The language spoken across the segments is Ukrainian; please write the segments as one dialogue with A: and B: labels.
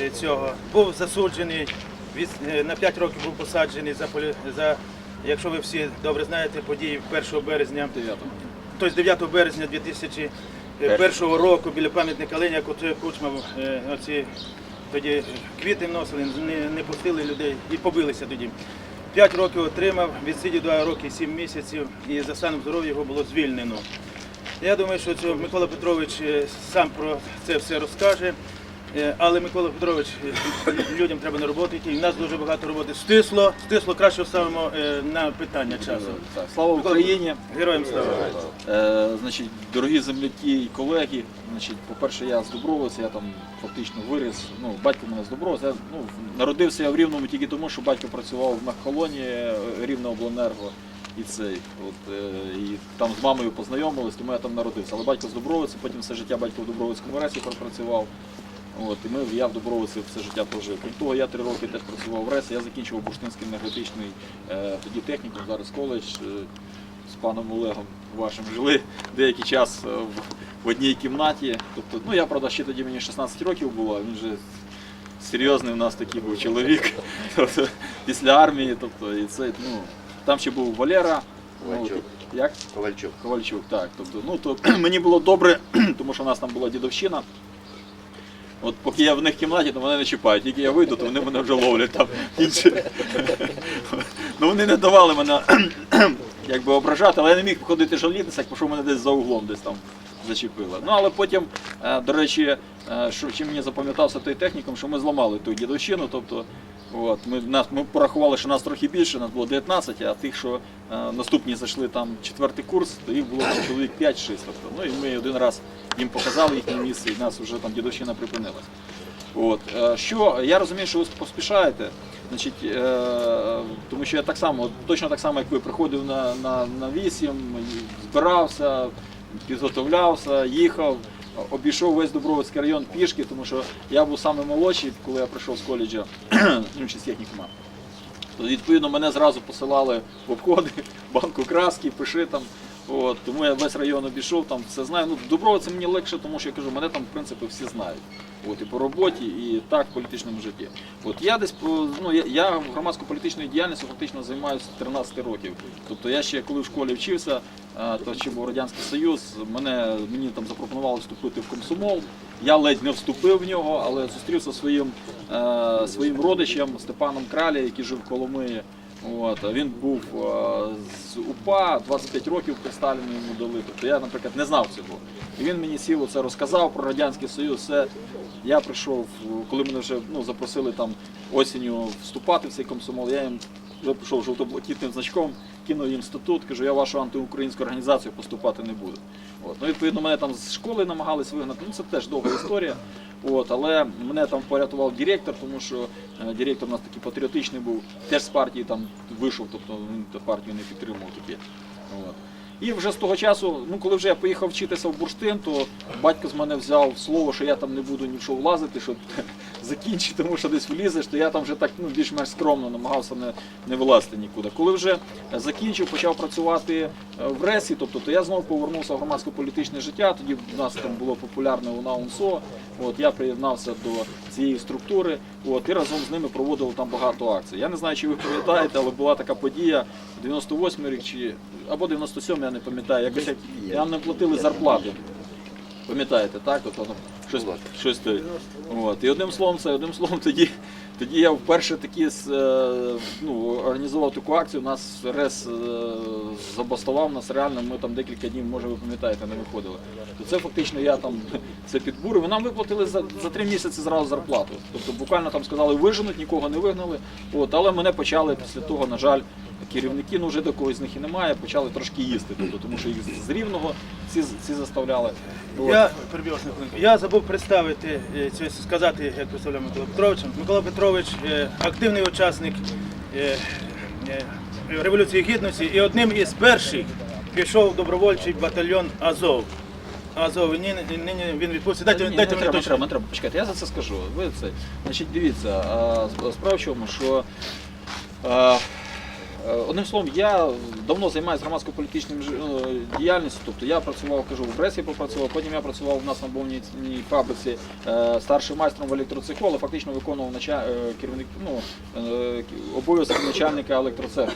A: е, цього. Був засуджений, від- е, на 5 років був посаджений за, за якщо ви всі добре знаєте, події 1 березня, тобто 9 березня 2001 року біля пам'ятника Леня, Кучма е, оці тоді квіти вносили, не, не пустили людей і побилися тоді. П'ять років отримав, відсидів два роки, сім місяців, і за станом здоров'я його було звільнено. Я думаю, що Микола Петрович сам про це все розкаже. Е, Але Микола Петрович, е, людям треба на роботу йти. І в нас дуже багато роботи. Стисло, стисло краще ставимо е, на питання часу.
B: Так, слава Україні!
A: Героям слава.
B: Е, значить, дорогі земляки і колеги, значить, по-перше, я з Дубровиця, я там фактично виріс. Ну, батько мене з Дубровиця. Я, ну, народився я в Рівному тільки тому, що батько працював в Мехколоні е, Рівнеобленерго. І цей, от, і там з мамою познайомились, тому я там народився. Але батько з Дубровиці, потім все життя батько в Дубровицькому ресі пропрацював. От, і ми, я в Дубровиці все життя прожив. Крім того, я три роки теж працював в РЕС, я закінчував Бурштинський енергетичний е, тоді технікум, зараз коледж. Е, з паном Олегом вашим жили деякий час е, в, в одній кімнаті. Тобто, ну я правда ще тоді мені 16 років було, він вже серйозний у нас такий був чоловік. Тобто, після армії, тобто, і це, ну, там ще був Валера. Ну,
C: Ковальчук.
B: як?
C: Ковальчук.
B: Ковальчук, так. Тобто, ну, то мені було добре, тому що у нас там була дідовщина. От поки я в них кімнаті, то мене не чіпають. Тільки я вийду, то вони мене вже ловлять там. Ну вони не давали мене якби ображати, але я не міг ходити жалітися, якщо мене десь за углом, десь там зачепило. Ну але потім, е, до речі, е, що чим мені запам'ятався той технікум, що ми зламали ту дідовщину. Тобто, от, ми, нас, ми порахували, що нас трохи більше, нас було 19, а тих, що е, наступні зайшли там четвертий курс, то їх було чоловік 5-6. Тобто, ну і ми один раз їм показали їхнє місце, і нас вже там дідовщина припинилась. От. е, Що я розумію, що ви поспішаєте, значить, е, тому що я так само, точно так само, як ви приходив на, на, на 8, збирався, підготовлявся, їхав, обійшов весь Добровольський район пішки, тому що я був саме молодший, коли я прийшов з коледжа, ну, чи з технікума. Відповідно, мене зразу посилали в обходи, банку краски, пиши там. От, тому я весь район обійшов, там все знаю. Ну, Дубровиця мені легше, тому що я кажу, мене там в принципі всі знають. От, і по роботі, і так в політичному житті. От я десь ну, я, я громадсько-політичною діяльністю фактично займаюся з 13 років. Тобто я ще коли в школі вчився, то ще був Радянський Союз, мене, мені там запропонували вступити в комсомол. Я ледь не вступив в нього, але зустрівся своїм, е, своїм родичем Степаном Кралі, який жив в Коломиї. От, він був з УПА, 25 років при Сталіні йому дали. Тобто я, наприклад, не знав цього. І він мені сів це розказав про Радянський Союз. Все. Я прийшов, коли мене вже ну, запросили там осінню вступати в цей комсомол, я їм вже пішов жовто-блакитним значком, кинув їм статут, кажу, я вашу антиукраїнську організацію поступати не буду. От. Ну, відповідно, мене там з школи намагались вигнати. Ну, це теж довга історія. От, але мене там порятував директор, тому що е, директор у нас такий патріотичний був, теж з партії там вийшов, тобто він партію не підтримував. От. І вже з того часу, ну коли вже я поїхав вчитися в бурштин, то батько з мене взяв слово, що я там не буду ні в що влазити, що закінчити, тому що десь влізеш, то я там вже так ну, більш-менш скромно намагався не, не вилазити нікуди. Коли вже е, закінчив, почав працювати е, в РЕСі, тобто то я знову повернувся в громадсько-політичне життя. Тоді в нас там було популярне УНА УНСО. От я приєднався до цієї структури. От і разом з ними проводили там багато акцій. Я не знаю, чи ви пам'ятаєте, але була така подія 98 рік чи або 97, я не пам'ятаю. Якось як нам не платили зарплати. Пам'ятаєте, так? Ну, щось, щось стоїть. От. І одним словом, це одним словом, тоді, тоді я вперше такі е, ну, організував таку акцію. Нас РЕС е, забастував нас реально. Ми там декілька днів, може ви пам'ятаєте, не виходили. То це фактично я там це підбурив. Нам виплатили за, за три місяці зразу зарплату. Тобто буквально там сказали виженуть, нікого не вигнали. От, але мене почали після того, на жаль, керівники, ну вже до когось з них і немає, почали трошки їсти. Тобто, тому що їх з рівного ці, ці заставляли.
A: Я. Я забув представити, е, сказати, як представляв Микола Петрович. Микола Петрович е, активний учасник е, е, Революції Гідності і одним із перших пішов добровольчий батальйон Азов. Азов, і нині, нині він відпустив. Дайте,
B: Ні,
A: дайте мені
B: треба, треба, треба. Почекайте, я за це скажу. Ви це. Значить, дивіться, а, справа в чому, що а, Одним словом, я давно займаюся громадсько-політичним е, діяльністю. Тобто я працював, кажу, в Бресі попрацював, потім я працював у нас на бовній фабриці е, старшим майстром в електроцеху, але фактично виконував нача... е, керівник, ну, е, обов'язки начальника електроцеху.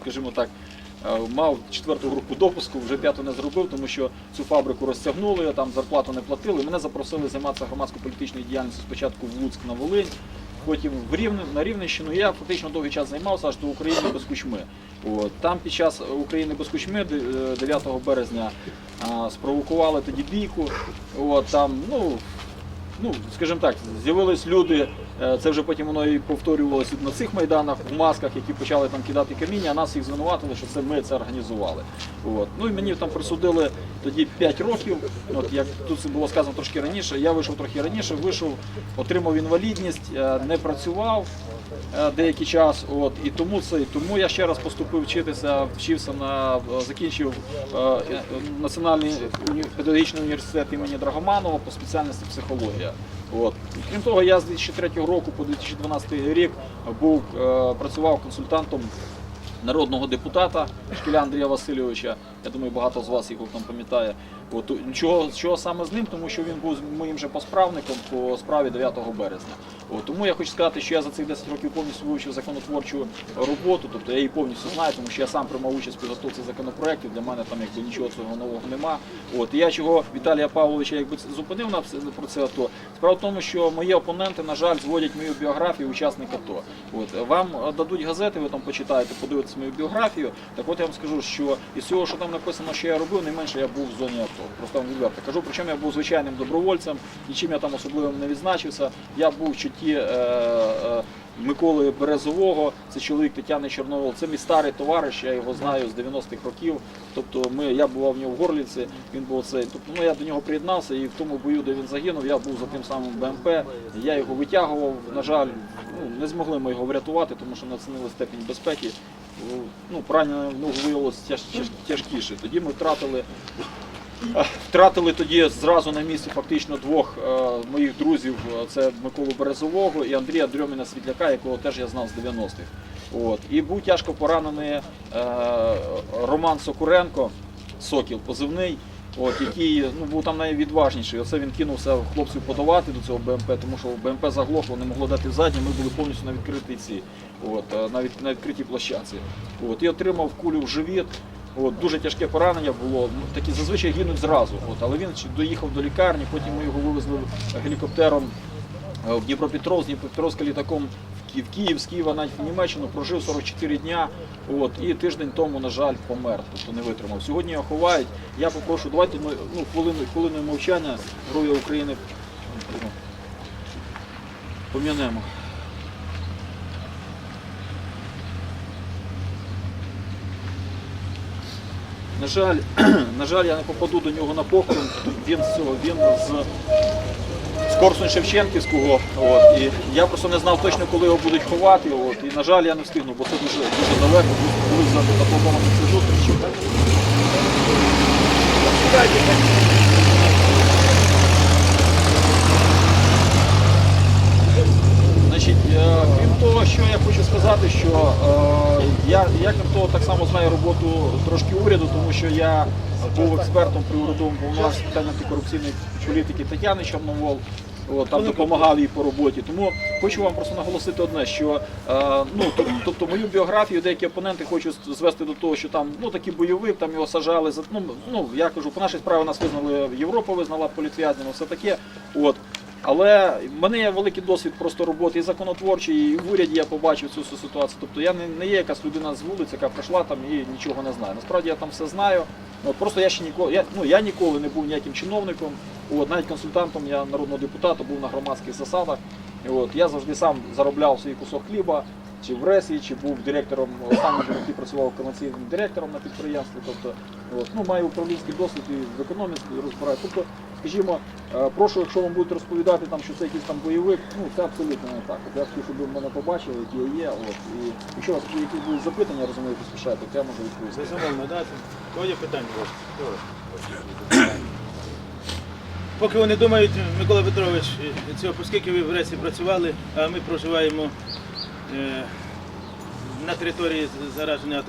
B: Скажімо так. е, Мав четверту групу допуску, вже п'яту не зробив, тому що цю фабрику розтягнули, там зарплату не платили. Мене запросили займатися громадсько-політичною діяльністю спочатку в Луцьк на Волинь, потім в Рівне, на Рівненщину. Я фактично довгий час займався аж до України без кучми. От. Там під час України без кучми е, 9 березня а, спровокували тоді бійку. От, там, ну, ну, скажімо так, з'явились люди, е, це вже потім воно і повторювалося на цих майданах в масках, які почали там кидати каміння, а нас їх звинуватили, що це ми це організували. От. Ну і мені там присудили тоді 5 років. От як тут було сказано трошки раніше, я вийшов трохи раніше, вийшов, отримав інвалідність, е, не працював деякий час. От і тому це, і тому я ще раз поступив вчитися, вчився на закінчив е, е, Національний педагогічний університет імені Драгоманова по спеціальності психологія. От. Крім того, я з 2003 року по 2012 рік був е, працював консультантом народного депутата Шкіля Андрія Васильовича. Я думаю, багато з вас його там пам'ятає. От, чого, чого саме з ним? Тому що він був моїм же посправником по справі 9 березня. От, тому я хочу сказати, що я за цих 10 років повністю вивчив законотворчу роботу, тобто я її повністю знаю, тому що я сам приймав участь в підготовці законопроєктів, для мене там якби нічого цього нового нема. От, і я чого Віталія Павловича якби зупинив на про це АТО. Справа в тому, що мої опоненти, на жаль, зводять мою біографію учасника АТО. От, вам дадуть газети, ви там почитаєте, подивитесь мою біографію. Так от я вам скажу, що із цього, що там написано, що я робив, найменше я був в зоні АТО. Просто вам відверто кажу, причому я був звичайним добровольцем, нічим я там особливим не відзначився. Я був в чуті е, е, Миколи Березового, це чоловік Тетяни Чорновол. Це мій старий товариш, я його знаю з 90-х років. Тобто ми, я бував в нього в Горлівці, він був цей. Тобто ну, я до нього приєднався і в тому бою, де він загинув, я був за тим самим БМП. Я його витягував. На жаль, ну, не змогли ми його врятувати, тому що не оцінили степінь безпеки. Ну, поранення ну, виявилося тяж, тяж, тяжкіше. Тоді ми втратили Втратили тоді зразу на місці фактично двох е, моїх друзів. Це Миколу Березового і Андрія Дрьоміна Світляка, якого теж я знав з 90-х. От. І був тяжко поранений е, Роман Сокуренко, Сокіл, позивний. От, який ну, був там найвідважніший. Оце він кинувся хлопців подавати до цього БМП, тому що БМП заглохло, не могло дати задні, ми були повністю на відкритій ці, от, е, на, від, на відкритій площадці. От, і отримав кулю в живіт. От, дуже тяжке поранення було. Ну, такі зазвичай гинуть зразу. От, але він доїхав до лікарні, потім ми його вивезли гелікоптером е, в Дніпропетровськ, Дніпропетровська літаком в Київ, з Києва навіть в Німеччину, прожив 44 дня. От, і тиждень тому, на жаль, помер, тобто не витримав. Сьогодні його ховають. Я попрошу, давайте ми ну, хвилину, хвилиною мовчання Героя України пом'янемо. На жаль, на жаль, я не попаду до нього на похорон. Він з цього, він з, з Корсунь Шевченківського. І я просто не знав точно, коли його будуть ховати. От, і, на жаль, я не встигну, бо це дуже, дуже далеко. Були заплановані ці зустрічі. Значить, е, крім того, що я хочу сказати, що е, я, я крім того так само знаю роботу трошки уряду, тому що я був експертом при урядовому з питань антикорупційної політики Тетяни Чорновол. От, там допомагав їй по роботі. Тому хочу вам просто наголосити одне, що е, ну, тобто мою біографію деякі опоненти хочуть звести до того, що там ну такий бойовик, там його сажали за ну, ну я кажу, по нашій справі нас визнали Європа, визнала політв'язними, все таке. От. Але в мене є великий досвід просто роботи і законотворчої, і в уряді я побачив цю всю ситуацію. Тобто я не, не є якась людина з вулиці, яка прийшла там і нічого не знає. Насправді я там все знаю. От, просто я ще ніколи, я, ну, я ніколи не був ніяким чиновником. От, навіть консультантом я народного депутата був на громадських засадах. От, я завжди сам заробляв свій кусок хліба, чи в РЕСі, чи був директором, останнім в житті працював комерційним директором на підприємстві. Тобто, от, ну, маю управлінський досвід і в економіці розбираю. Тобто, скажімо, е, прошу, якщо вам будуть розповідати, там, що це якийсь там бойовик, ну це абсолютно не так. От Я хотів, щоб ви мене побачили, які я є. От, і якщо у вас якісь будуть запитання, розумію, поспішайте, то я можу відповісти.
A: Безумовно, да. Є питання? Поки вони думають, Микола Петрович, е, цього, оскільки ви в Ресі працювали, а ми проживаємо е, на території зараження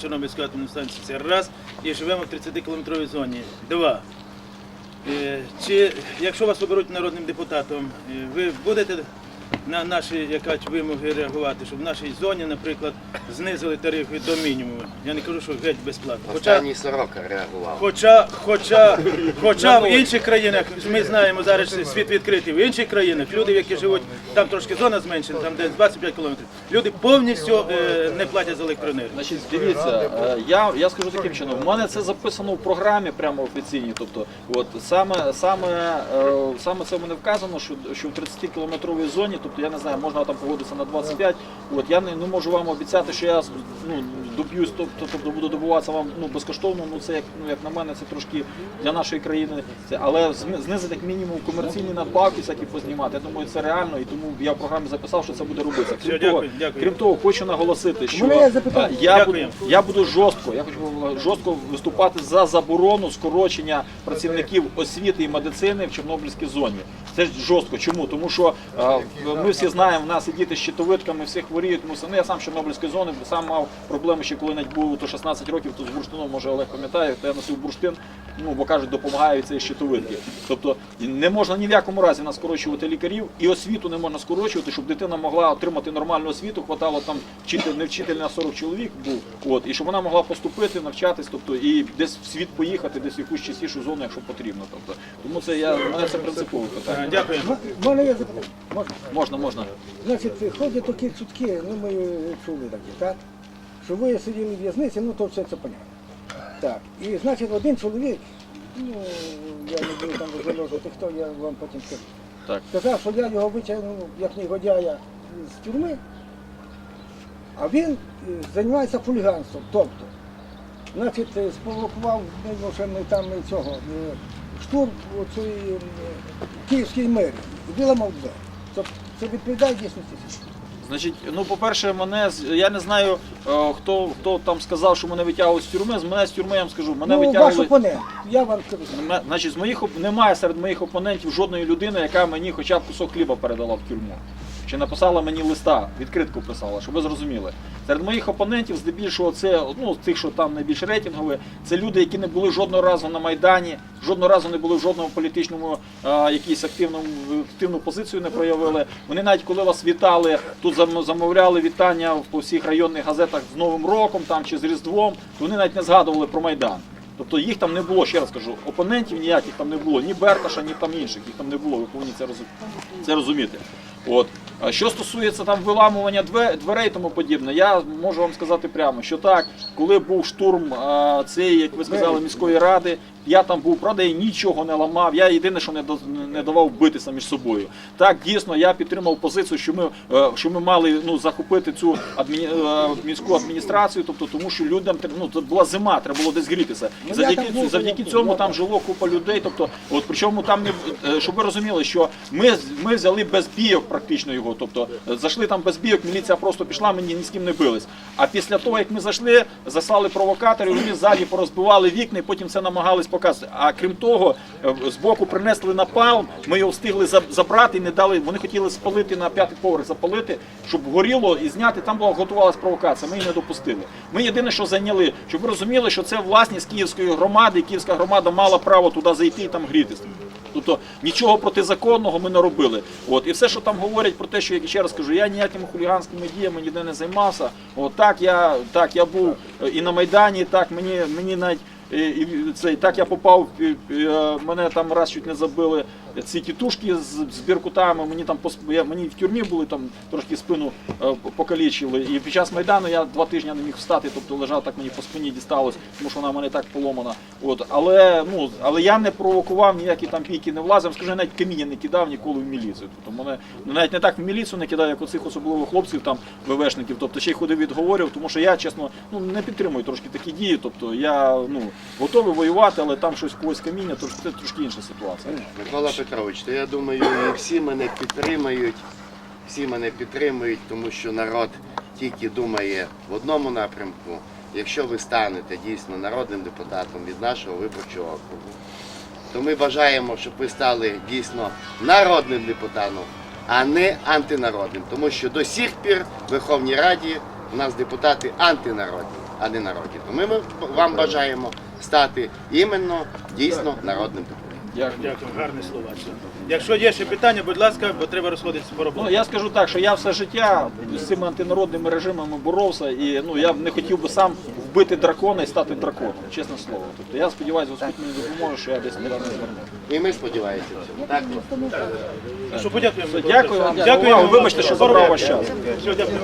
A: Чорнобильської атомної станції. Це раз. І живемо в 30 кілометровій зоні. Два. Е, Чи якщо вас оберуть народним депутатом, е, ви будете на наші якась вимоги реагувати, щоб в нашій зоні, наприклад, знизили тарифи до мінімуму? Я не кажу, що геть безплатно. Хоча,
C: Останній сорока реагував.
A: хоча, хоча, хоча в інших країнах, ми знаємо зараз світ відкритий, в інших країнах люди, які живуть, там трошки зона зменшена, там десь 25 кілометрів, люди повністю е, не платять за електроенергію.
B: Значить, дивіться, е, я, я скажу таким чином, в мене це записано в програмі прямо офіційній. Тобто, от саме, саме, е, саме це в мене вказано, що, що в 30 кілометровій зоні, тобто я не знаю, можна там погодитися на 25. От я не, не можу вам обіцяти, що я ну, доб'юсь, тобто, тобто буду добуватися вам ну, безкоштовно. Ну це як ну як на мене, це трошки для нашої країни. Це але знизити як мінімум комерційні надбавки, всякі познімати. Я думаю, це реально, і тому я в програмі записав, що це буде робитися. Крім
A: Все,
B: того,
A: дякую, дякую.
B: крім того, хочу наголосити, що
D: мене є запитання.
B: я буду,
A: Дякую.
B: я буду жорстко, я хочу жорстко виступати за заборону скорочення працівників освіти і медицини в Чорнобильській зоні. Це ж жорстко. Чому? Тому що е, ми всі знаємо, в нас і діти з щитовидками, всі хворіють. Ми все- ну, я сам з Чорнобильської зони сам мав проблеми ще коли навіть було то 16 років, то з бурштином, може Олег пам'ятає, то я носив бурштин, ну бо кажуть, допомагає від цієї щитовидки. Тобто не можна ні в якому разі нас скорочувати лікарів, і освіту не можна скорочувати, щоб дитина могла отримати нормальну освіту. Хватало там вчитель, не вчитель на 40 чоловік був, от і щоб вона могла поступити, навчатись, тобто і десь в світ поїхати, десь в якусь частішу зону, якщо потрібно. Тобто, тому це я мене це принципове питання.
A: Дякую.
D: Можна?
B: Можна, можна.
D: Значить, ходять такі чутки, ну ми чули такі, так? Що ви сиділи в в'язниці, ну то все це понятно. Так. І значить один чоловік, ну я не буду там розголошувати, хто я вам потім скажу.
B: Так.
D: Сказав, що я його витягнув як негодяя з тюрми, а він е, займається хуліганством. Тобто, значить, е, спровокував ну, що ми там цього е, штурм у цій київській мерії виламав двері. Це відповідає дійсності.
B: Значить, ну по-перше, мене з- я не знаю, е, хто хто там сказав, що мене витягували з тюрми. З мене з тюрми я вам скажу, мене
D: Ну, ваш
B: витягували.
D: опонент, я вам скажу.
B: Значить, з моїх оп- немає серед моїх опонентів жодної людини, яка мені хоча б кусок хліба передала в тюрму. Чи написала мені листа, відкритку писала, щоб ви зрозуміли. Серед моїх опонентів, здебільшого, це ну, тих, що там найбільш рейтингові, це люди, які не були жодного разу на Майдані, жодного разу не були в жодному політичному а, якійсь активному активну позицію не проявили. Вони навіть коли вас вітали, тут замовляли вітання по всіх районних газетах з Новим роком там чи з Різдвом, то вони навіть не згадували про Майдан. Тобто їх там не було, ще раз кажу, опонентів ніяких там не було, ні Берташа, ні там інших, їх там не було, ви повинні це розуміти. От. Що стосується там виламування дверей і тому подібне, я можу вам сказати прямо, що так, коли був штурм цієї, як ви сказали, міської ради, я там був, правда, я нічого не ламав. Я єдине, що не давав битися між собою. Так, дійсно, я підтримав позицію, що ми, е, що ми мали ну, захопити цю адміні... е, міську адміністрацію, тобто тому, що людям ну, це була зима, треба було десь грітися.
D: Ну,
B: Завдяки, завдяки цьому там жило купа людей. Тобто, от причому там не е, щоб ви розуміли, що ми, ми взяли без бійок практично його. Тобто е, зайшли там без бійок, міліція просто пішла, ми ні, з ким не бились. А після того, як ми зайшли, заслали провокаторів, вони ззаді порозбивали вікна і потім це намагались показати. А крім того, е, з боку принесли напалм, ми його встигли забрати і не дали. Вони хотіли спалити на п'ятий поверх, запалити, щоб горіло і зняти. Там була готувалася провокація. Ми її не допустили. Ми єдине, що зайняли, щоб ви розуміли, що це власність київської громади, і київська громада мала право туди зайти і там грітися. Тобто нічого протизаконного ми не робили. От і все, що там говорять про те, що я ще раз кажу, я ніякими хуліганськими діями ніде не займався. От так я так я був е, і на майдані, так мені мені навіть. І, і це, так я попав, і, і, е, мене там раз чуть не забили ці тітушки з, з біркутами, мені там я, мені в тюрмі були, там трошки спину е, покалічили. І під час Майдану я два тижні не міг встати, тобто лежав так мені по спині дісталось, тому що вона мене так поломана. От, але, ну, але я не провокував ніякі там бійки не влазив, скажу, навіть каміння не кидав ніколи в міліцію. Тобто мене ну, навіть не так в міліцію не кидав, як оцих особливо хлопців там ВВшників, тобто ще й ходив відговорював, тому що я чесно ну, не підтримую трошки такі дії. Тобто я ну, готовий воювати, але там щось когось каміння, то це трошки інша ситуація.
C: Микола Петрович, то я думаю, всі мене підтримають, всі мене підтримують, тому що народ тільки думає в одному напрямку. Якщо ви станете дійсно народним депутатом від нашого виборчого округу, то ми бажаємо, щоб ви стали дійсно народним депутатом, а не антинародним. Тому що до сих пір в Верховній Раді у нас депутати антинародні, а не народні. Тому ми вам бажаємо стати іменно дійсно народним депутатом.
B: Дякую.
A: Дякую, гарні слова. Якщо є ще питання, будь ласка, бо треба розходитися по роботі.
B: Ну я скажу так, що я все життя з цими антинародними режимами боровся, і ну я б не хотів би сам вбити дракона і стати драконом, чесне слово. Тобто я сподіваюся, Господь мені допоможе, що я десь не зверну.
C: І ми сподіваємося цьому. Так?
A: Що подякуємо.
B: Все, дякую вам
A: Дякую
B: увагу. Вибачте, що забрав ваш час.
A: Все, дякую.